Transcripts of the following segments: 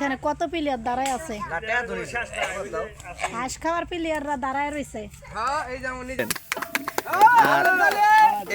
এখানে কত প্লেয়ার দাঁড়ায় আছে? হাঁস খাওয়ার প্লেয়াররা দাঁড়ায় রয়েছে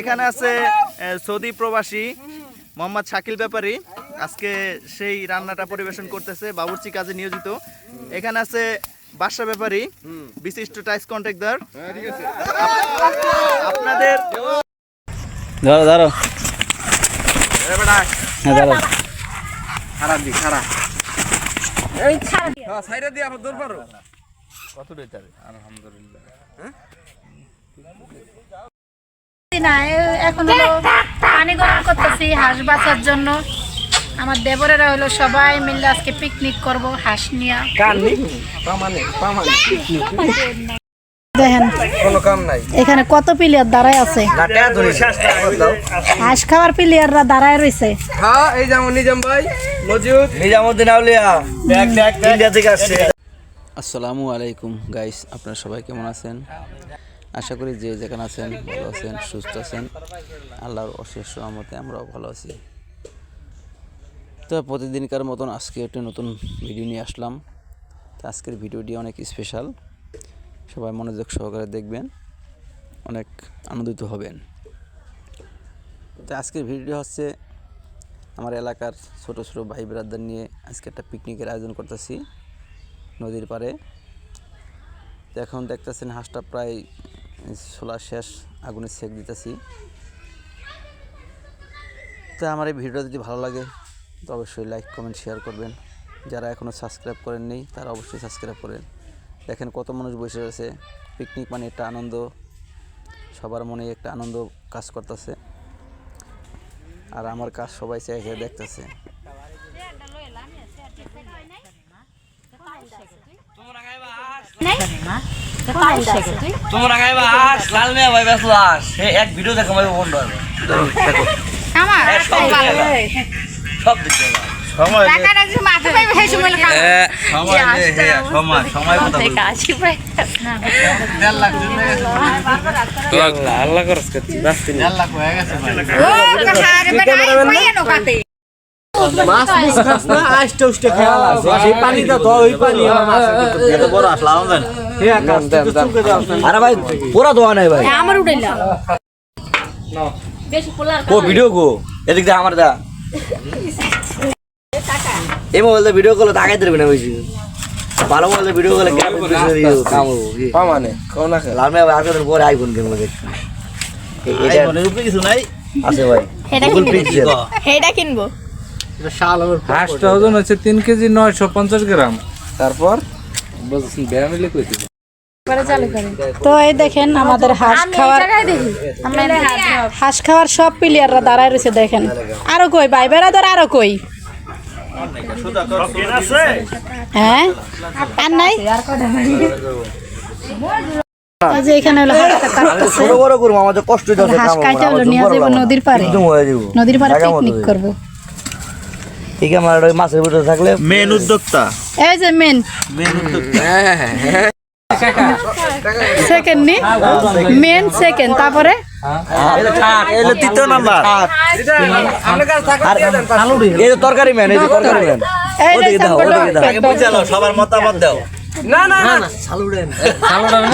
এখানে আছে সৌদি প্রবাসী মোহাম্মদ শাকিল ব্যাপারী। আজকে সেই রান্নাটা পরিবেশন করতেছে বাবুর্চি কাজে নিয়োজিত। এখানে আছে বাসা ব্যাপারী বিশিষ্ট টাইস কন্ট্রাক্টর। আপনাদের ধরো ধরো হ্যাঁ না এখন হলো পানি গরম করতেছি হাঁস বাঁচার জন্য। আমার দেবরেরা হলো সবাই মিলে আজকে পিকনিক করব হাঁস নিয়ে। দেখেন। কোনো কাম নাই। এখানে কত প্লেয়ার দাঁড়ায় আছে? হাঁস খাওয়ার প্লেয়াররা দাঁড়ায় রয়েছে। হ্যাঁ এই যেমন নিজাম ভাই মজুদ। নিজামুদ্দিন আউলিয়া। ইন্ডিয়া থেকে আসছে। আসসালামু আলাইকুম গাইস আপনারা সবাই কেমন আছেন? আশা করি যে যেখানে আছেন ভালো আছেন সুস্থ আছেন। আল্লাহর অশেষ রহমতে আমরাও ভালো আছি। তো প্রতিদিনকার মতন আজকে একটি নতুন ভিডিও নিয়ে আসলাম। তো আজকের ভিডিওটি অনেক স্পেশাল সবাই মনোযোগ সহকারে দেখবেন। অনেক আনন্দিত হবেন। তো আজকের ভিডিও হচ্ছে আমার এলাকার ছোট ছোট ভাই ব্রাদার নিয়ে আজকে একটা পিকনিকের আয়োজন করতেছি নদীর পাড়ে। তো এখন দেখতেছেন হাঁসটা প্রায় ছোলা শেষ আগুনে সেক দিতেছি। তো আমার এই ভিডিওটা যদি ভালো লাগে, তো অবশ্যই লাইক, কমেন্ট, শেয়ার করবেন। যারা এখনও সাবস্ক্রাইব করেননি, তারা অবশ্যই সাবস্ক্রাইব করেন। দেখেন কত মানুষ বসে আছে। পিকনিক মানে একটা আনন্দ। সবার মনে একটা আনন্দ কাজ করতেছে। আর আমার কাজ সবাই চাইছে দেখতেছে। তোমরা খাইবা হাঁস লাল মিয়া ভাই বেসলো হাঁস এক ভিডিও দেখো ভাই বন্ধ হবে। আমার সব দিকে সময়। হ্যাঁ, হ্যাঁ, হয়ে। মাছ মুছ খাস না আইসটা উষ্টে খেয়াল আছে। সেই পানিটা তো ওই পানি আমার মাছ এত বড় আসলে আমাদের হে আকাশ তো চুকে দাও আরে ভাই পুরা দোয়া নাই ভাই। আমার উঠাইলাম ও ভিডিও গো এদিক আমার দা এই মোবাইল ভিডিও করলে তাকাই দেবে না বেশি ভালো মোবাইল ভিডিও করলে কেমন পরে আইফোন কিনবো দেখছি আইফোনের উপরে কিছু নাই? আছে ভাই। এটা কিনবো হাঁসটা ওজন হচ্ছে তিন কেজি নয়শো পঞ্চাশ গ্রাম। তারপর? ব্যায়ামিলে কই দিব? তো এই দেখেন আমাদের হাঁস খাওয়ার হাঁস খাওয়ার সব প্লেয়াররা দাঁড়ায় রয়েছে দেখেন। আরও কই ভাই বেড়াদার আরও কই? হ্যাঁ? আর নাই? যে এখানে হলো বড় করব আমাদের কষ্ট হইতেছে হাঁস কাইটা হলো নিয়ে যাব নদীর হয়ে যাব নদীর পাড়ে পিকনিক করব। ঠিক আমার মাছের ভিতরে থাকলে মেন উদ্যোক্তা। এই যে মেন। মেন উদ্যোক্তা। সেকেন্ড নি? মেন সেকেন্ড তারপরে? এটা তৃতীয় নাম্বার এই যে তরকারি ম্যান এই যে তরকারি ম্যান ওদিকে দাও, ওদিকে দাও। বুঝালো সবার মতামত দাও। না না না।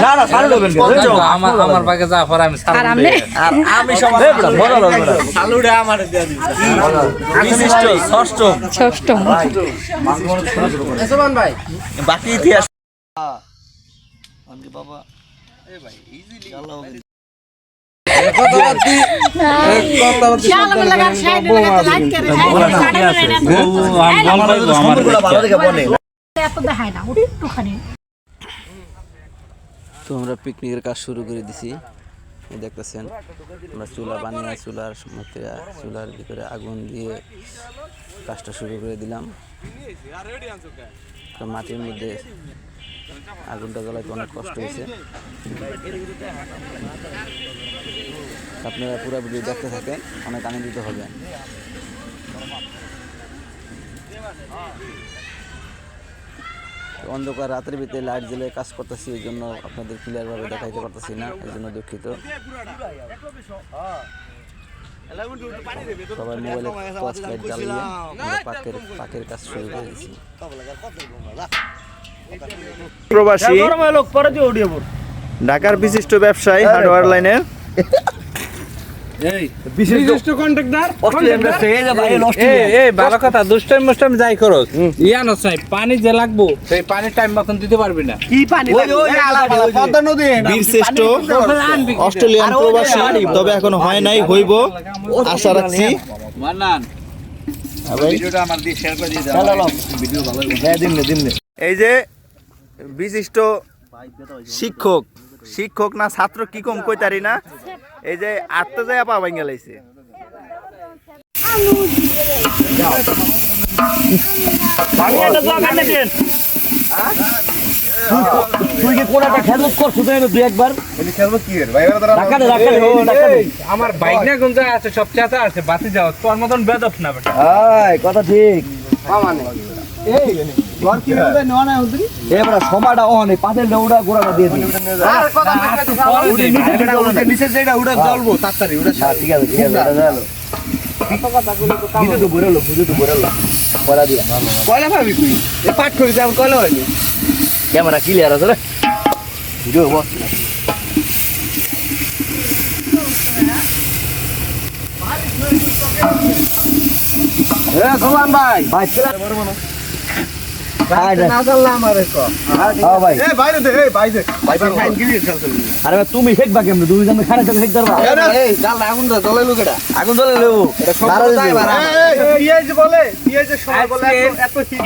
না না সালু দেবেন কেন? আমার আমার পাকে যা পরে আমি আর আমার বিশিষ্ট ষষ্ঠ। ষষ্ঠ। ভাই। বাকি ইতিহাস বাবা। দেখে বলে এত দেখায় না। একটুখানি তো আমরা পিকনিকের কাজ শুরু করে দিছি। দেখতেছেন আমরা চুলা বানিয়ে চুলার মধ্যে চুলার ভিতরে আগুন দিয়ে কাজটা শুরু করে দিলাম। মাটির মধ্যে আগুনটা জ্বালাইতে অনেক কষ্ট হয়েছে। আপনারা পুরো ভিডিও দেখতে থাকেন, অনেক আনন্দিত হবেন। অন্ধকার রাতের ভিতরে লাইট জ্বেলে কাজ করতেছি, এই জন্য আপনাদের ক্লিয়ারভাবে দেখাইতে পারতেছি না, এই জন্য দুঃখিত। সবাই মোবাইলে টর্চ লাইট জ্বালিয়ে আমরা পাকের পাকের কাজ শুরু করে দিয়েছি। প্রবাসী। ঢাকার বিশিষ্ট ব্যবসায়ী হার্ডওয়্যার লাইনের। বিশিষ্ট কন্ট্রাক্টর ভালো কথা দুষ্টাইম মুষ্টাইম যাই করো ইয়া না চাই পানি যে লাগবো সেই পানি টাইম মতন দিতে পারবি না। বীর শ্রেষ্ঠ অস্ট্রেলিয়ান প্রবাসী তবে এখনও হয় নাই হইব। আশা রাখছি। এই যে বিশিষ্ট শিক্ষক। শিক্ষক না ছাত্র কি কম কইতারি না? এই যে আটটা যায় পা ভাঙ্গা লাইছে তুই কি কর শুধু দুই একবার আমার বাইক না কোন আছে সব আছে বাতি যাও তোর মতন বেদব না বেটা কথা ঠিক এবার সময়টা অনেক পাতের ডৌড়া গোড়াটা দিয়ে দিই নিচে যেটা উড়ে জ্বলবো তাড়াতাড়ি উড়ে ঠিক আছে ঠিক আছে তো বড়লো বুঝে তো বড়লো পড়া দিয়া কয়লা ভাবি তুই? এ পাঠ করি তেমন কয়লা হয়নি ক্যামেরা ক্লিয়ার আছে রে। ভিডিও বস। এ ভাই। ভাই চলে বড় মনো না জানলাম আরে কো। হ্যাঁ ভাই। এ বাইরে দে এই বাইরে ভাই ভাই ফাইন গিলি আরে ভাই, তুমি কেমনে? তুমি জানো থেকে হেক ধরবা এই জাল আগুন দা জ্বলে লুক এটা। আগুন জ্বলে লেবু এটা সব তাই বাড়া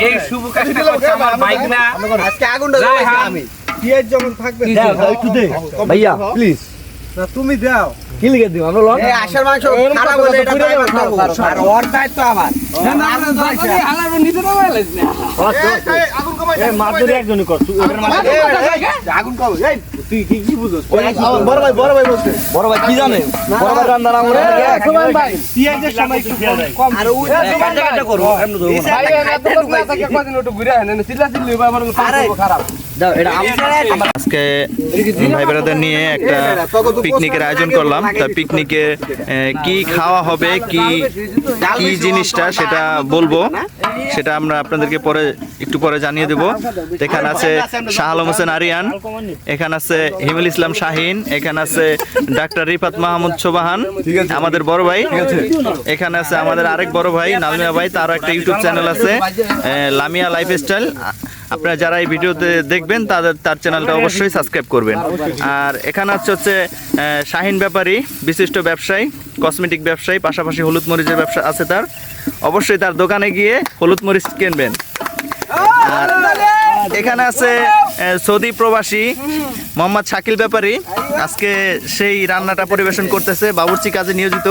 এই শুভ কাজটা করছে আমার বাইক না। আজকে আগুনটা যাই জ্বলাইছি হাম। আমি। একটু দে। ভাইয়া প্লিজ তুমি দাও। কি লিখে দিও আমরা লন আশার মাংস খারাপ হলে এটা আর ওর দায়িত্ব আমার। এই মারধরে একজনই কর তুই এবার মারধরে আগুন কম এই তুই কি কি বুঝছ বড় ভাই বড় ভাই বলছে। বড় ভাই কি জানে? বড় ভাই রান্না না করে সুমান ভাই পিয়াজের সময় একটু কম আর ওই কাটা করব এমন ধরব। খারাপ দাও এটা আমার আজকে ভাই বেড়াদের নিয়ে একটা পিকনিকের আয়োজন করলাম। তা পিকনিকে কি খাওয়া হবে কি কি জিনিসটা সেটা বলব। সেটা আমরা আপনাদেরকে পরে একটু পরে জানিয়ে দেব। এখানে আছে শাহ আলম হোসেন আরিয়ান এখানে আছে হিমুল ইসলাম শাহিন এখানে আছে ডাক্তার রিফাত মাহমুদ সোবাহান আমাদের বড় ভাই। এখানে আছে আমাদের আরেক বড় ভাই নালমিয়া ভাই তারও একটা ইউটিউব চ্যানেল আছে আহ, লামিয়া লাইফ স্টাইল আপনারা যারা এই ভিডিওতে দেখবেন, তাদের, তার চ্যানেলটা অবশ্যই সাবস্ক্রাইব করবেন। আর এখানে হচ্ছে হচ্ছে শাহিন ব্যাপারী, বিশিষ্ট ব্যবসায়ী, কসমেটিক ব্যবসায়ী, পাশাপাশি হলুদ মরিচের ব্যবসা আছে তার। অবশ্যই তার দোকানে গিয়ে হলুদ মরিচ কিনবেন। আর এখানে আছে সৌদি প্রবাসী মোহাম্মদ শাকিল ব্যাপারী। আজকে সেই রান্নাটা পরিবেশন করতেছে, বাবুর্চি কাজে নিয়োজিত।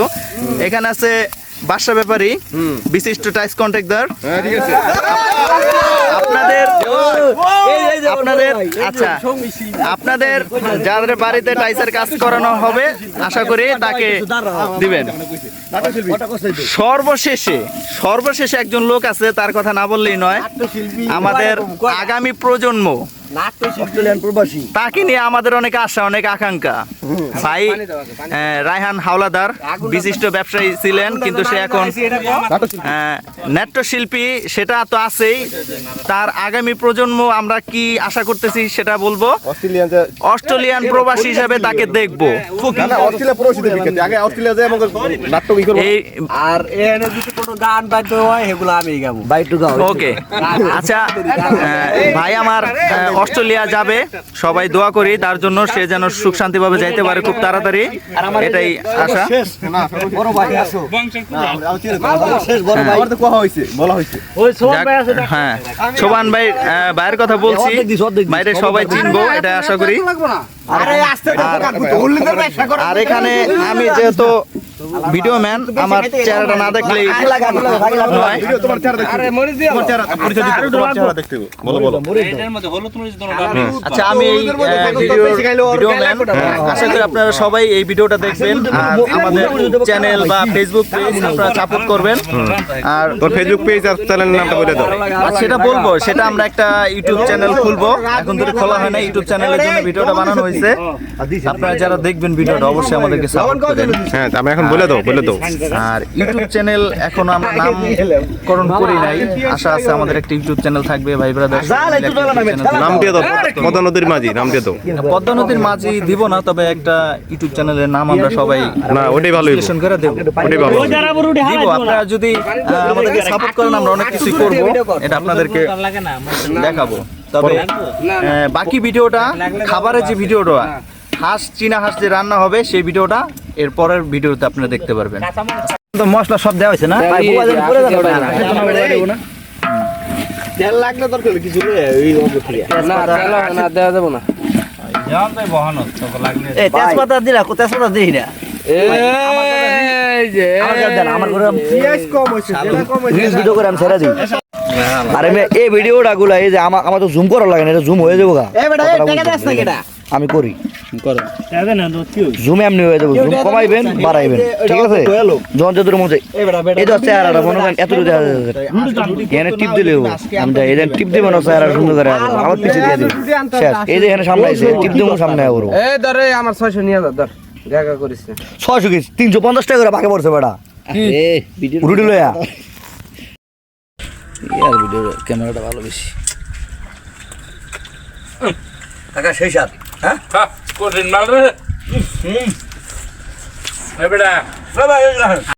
এখানে আছে বাসা ব্যাপারী বিশিষ্ট টাইস কন্ট্রাক্টর। আপনাদের আপনাদের আচ্ছা। আপনাদের যাদের বাড়িতে টাইসের কাজ করানো হবে আশা করি তাকে দিবেন। সর্বশেষে সর্বশেষে একজন লোক আছে তার কথা না বললেই নয়। আমাদের আগামী প্রজন্ম তাকে নিয়ে আমাদের অনেক আশা অনেক আকাঙ্ক্ষা। ভাই রায়হান হাওলাদার বিশিষ্ট ব্যবসায়ী ছিলেন কিন্তু সে এখন আহ, নাট্যশিল্পী। সেটা তো আছেই। তার আগামী প্রজন্ম আমরা কি আশা করতেছি সেটা বলব? অস্ট্রেলিয়ান প্রবাসী হিসাবে তাকে দেখব। না না অস্ট্রেলিয়া পুরো শীতের বিখ্যাত আগে অস্ট্রেলিয়া যায় এবং নাট্য কি করব? এই আর এখানে যদি কোনো গান বাদ্য হয় সেগুলো আমি গাবো। ওকে আচ্ছা ভাই আমার অস্ট্রেলিয়া যাবে সবাই দোয়া করি তার জন্য সে যেন সুখ শান্তিভাবে যাইতে পারে খুব তাড়াতাড়ি এটাই আশা বড় ভাই আসো শেষ বড় ভাই আমার তো কোয়া হয়েছে বলা হয়েছে ওই সোমান যাক, ভাই আছে হ্যাঁ সোমান ভাই ভাইয়ের কথা বলছি। বাইরে সবাই চিনবো এটা আশা করি আর এখানে আমি যেহেতু ভিডিও ম্যান আমার চেহারাটা না বলো আচ্ছা আমি এই ভিডিও ম্যান আশা করি আপনারা সবাই এই ভিডিওটা দেখবেন। আর আমাদের চ্যানেল বা ফেসবুক পেজ আপনারা সাপোর্ট করবেন। আর তোর ফেসবুক পেজ আর চ্যানেলের নামটা বলে দাও। আর সেটা বলব সেটা আমরা একটা ইউটিউব চ্যানেল খুলবো। এখন ধরে খোলা হয় না ইউটিউব চ্যানেলের জন্য ভিডিওটা বানানো হয়েছে আপনারা যারা দেখবেন ভিডিওটা অবশ্যই আমাদেরকে সাপোর্ট করেন হ্যাঁ আমি এখন বলে বলে দাও বলে দাও। আর ইউটিউব চ্যানেল এখন আমরা নামকরণ করি নাই। আশা আছে আমাদের একটা ইউটিউব চ্যানেল থাকবে ভাই ব্রাদার নাম দিয়ে দাও পদ্মা নদীর মাঝি নাম দিয়ে দাও। পদ্মা নদীর মাঝি দিব না তবে একটা ইউটিউব চ্যানেলের নাম আমরা সবাই না ওটাই ভালো বিশ্লেষণ করে দেবো। ওটাই ভালো দিব আপনারা যদি আমাদেরকে সাপোর্ট করেন আমরা অনেক কিছু করব। এটা আপনাদেরকে দেখাবো। তবে আহ, বাকি ভিডিওটা খাবারের যে ভিডিওটা হাঁস চীনা হাঁস যে রান্না হবে সেই ভিডিওটা এর পরের ভিডিওতে আপনারা দেখতে পারবেন। তো মশলা সব দেওয়া হয়েছে না? ভাই বুয়া যেন পড়ে না? সেজন্য আমরা এটা দেবো না না না দেওয়া যাব না। তেজপাতা দিলা তেজপাতা দিই না। এই যে আমার কাছে দেন, আমার করে রিলস ভিডিও করে আমি ছেড়ে দিই। আরে এই ভিডিওটা গুলা এই যে আমার আমার তো জুম করা লাগে না এটা জুম হয়ে যাব গা। আমি করি। জুম এমনি হয়ে যাব। জুম কমাইবেন বাড়াইবেন। ঠিক আছে? যখন যত মজা এই তো চেহারাটা মনে করেন এত দেখা যাচ্ছে এখানে টিপ দিলে আমি যাই এখানে টিপ দিব না চেহারা সুন্দর করে আসব। আমার পিছিয়ে দিয়ে দিব শেষ। এই যে এখানে সামনে আছে টিপ দিব সামনে করব এই ধরে আমার ছয়শো নিয়ে যা ধর জায়গা করিস ছয়শো কেজি তিনশো পঞ্চাশ টাকা করে বাকি পড়ছে বেটা। রুটি লয়া ক্যামেরাটা ভালো বেশি। কাকা সেই সাত। হ্যাঁ কঠিন মাল রে হুম এ বেটা